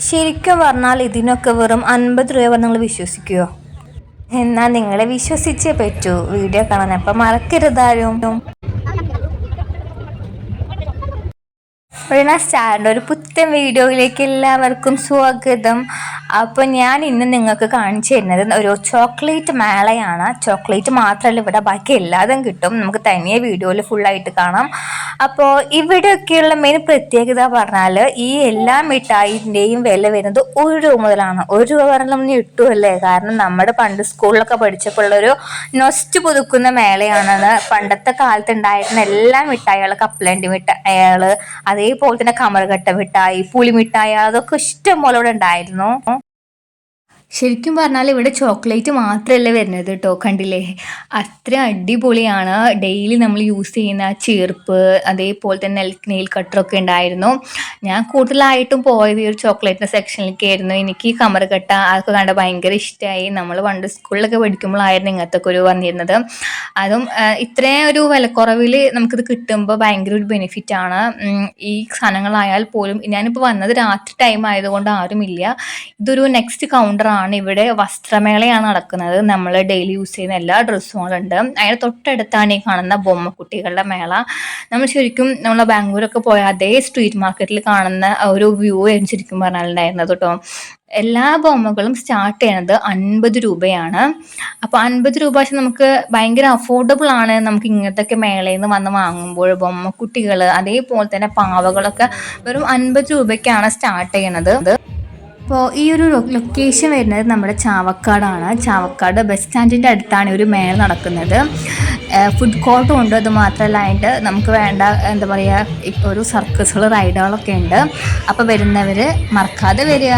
ശരിക്കും പറഞ്ഞാൽ ഇതിനൊക്കെ വെറും അൻപത് രൂപ നിങ്ങൾ വിശ്വസിക്കുമോ എന്നാൽ നിങ്ങളെ വിശ്വസിച്ചേ പറ്റൂ. വീഡിയോ കാണാൻ അപ്പം മറക്കരുതാരും പ്രണ സ്റ്റാറിന്റെ ഒരു പുത്തൻ വീഡിയോയിലേക്ക് എല്ലാവർക്കും സ്വാഗതം. അപ്പോൾ ഞാൻ ഇന്ന് നിങ്ങൾക്ക് കാണിച്ചു തരുന്നത് ഒരു ചോക്ലേറ്റ് മേളയാണ്. ചോക്ലേറ്റ് മാത്രമല്ല ഇവിടെ ബാക്കി എല്ലാതും കിട്ടും. നമുക്ക് തനിയെ വീഡിയോയിൽ ഫുള്ളായിട്ട് കാണാം. അപ്പോൾ ഇവിടെയൊക്കെയുള്ള മെയിൻ പ്രത്യേകത പറഞ്ഞാൽ ഈ എല്ലാ മിഠായിന്റെയും വില വരുന്നത് ഒരു രൂപ മുതലാണ്. ഒരു രൂപ പറഞ്ഞാൽ ഒന്നും ഞെട്ടുമല്ലേ കാരണം നമ്മുടെ പണ്ട് സ്കൂളിലൊക്കെ പഠിച്ചപ്പോൾ ഉള്ളൊരു നൊസ്റ്റ് പുതുക്കുന്ന മേളയാണെന്ന് പണ്ടത്തെ കാലത്ത് ഉണ്ടായിരുന്ന എല്ലാ മിഠായികളും കപ്പലണ്ടി മിഠായികൾ അതേപോലെ തന്നെ കമറുകട്ട മിഠായി പുളിമിഠായി അതൊക്കെ ഇഷ്ടം പോലെ ഇവിടെ ഉണ്ടായിരുന്നു. ശരിക്കും പറഞ്ഞാൽ ഇവിടെ ചോക്ലേറ്റ് മാത്രമല്ല വരുന്നത് കേട്ടോ കണ്ടില്ലേ? അത്ര അടിപൊളിയാണ്. ഡെയിലി നമ്മൾ യൂസ് ചെയ്യുന്ന ചീർപ്പ് അതേപോലെ തന്നെ നെയിൽ കട്ടറൊക്കെ ഉണ്ടായിരുന്നു. ഞാൻ കൂടുതലായിട്ടും പോയത് ഈ ഒരു ചോക്ലേറ്റിന്റെ സെക്ഷനിലേക്കായിരുന്നു. എനിക്ക് കമറുകട്ട അതൊക്കെ കണ്ട ഭയങ്കര ഇഷ്ടമായി നമ്മൾ പണ്ട് സ്കൂളിലൊക്കെ പഠിക്കുമ്പോഴായിരുന്നു ഇങ്ങനത്തെ ഒരു വന്നിരുന്നത്. അതും ആ, ഇത്രയും ഒരു വിലക്കുറവിൽ നമുക്കിത് കിട്ടുമ്പോൾ ഭയങ്കര ഒരു ബെനിഫിറ്റ് ആണ്. ഈ സാധനങ്ങളായാൽ പോലും ഞാനിപ്പോൾ വന്നത് രാത്രി ടൈം ആയതുകൊണ്ട് ആരുമില്ല. ഇതൊരു നെക്സ്റ്റ് കൗണ്ടറാണ് ഇവിടെ വസ്ത്രമേളയാണ് നടക്കുന്നത്. നമ്മൾ ഡെയിലി യൂസ് ചെയ്യുന്ന എല്ലാ ഡ്രസ്സുകളുണ്ട് അതിന് തൊട്ടടുത്താണ് ഈ കാണുന്ന ബൊമ്മക്കുട്ടികളുടെ മേള. നമ്മൾ ശരിക്കും നമ്മൾ ബാംഗ്ലൂരൊക്കെ പോയ അതേ സ്ട്രീറ്റ് മാർക്കറ്റിൽ കാണുന്ന ഒരു വ്യൂ ആയിരുന്നു ശരിക്കും പറഞ്ഞാലുണ്ടായിരുന്നത് കേട്ടോ എല്ലാ ബൊമ്മകളും സ്റ്റാർട്ട് ചെയ്യണത് അൻപത് രൂപയാണ്. അപ്പോൾ അൻപത് രൂപ പക്ഷെ നമുക്ക് ഭയങ്കര അഫോർഡബിൾ ആണ് നമുക്ക് ഇങ്ങനത്തെ മേളയിൽ നിന്ന് വന്ന് വാങ്ങുമ്പോൾ ബൊമ്മക്കുട്ടികൾ അതേപോലെ തന്നെ പാവകളൊക്കെ വെറും അൻപത് രൂപയ്ക്കാണ് സ്റ്റാർട്ട് ചെയ്യണത് അപ്പോൾ ഈ ഒരു ലൊക്കേഷൻ വരുന്നത് നമ്മുടെ ചാവക്കാടാണ്. ചാവക്കാട് ബസ് സ്റ്റാൻഡിന്റെ അടുത്താണ് ഒരു മേള നടക്കുന്നത്. ഫുഡ് കോർട്ടും ഉണ്ട്. അത് മാത്രമല്ല അതിന്റെ നമുക്ക് വേണ്ട എന്താ പറയുക ഇപ്പോൾ ഒരു സർക്കസുകൾ റൈഡുകളൊക്കെ ഉണ്ട്. അപ്പോൾ വരുന്നവർ മറക്കാതെ വരിക.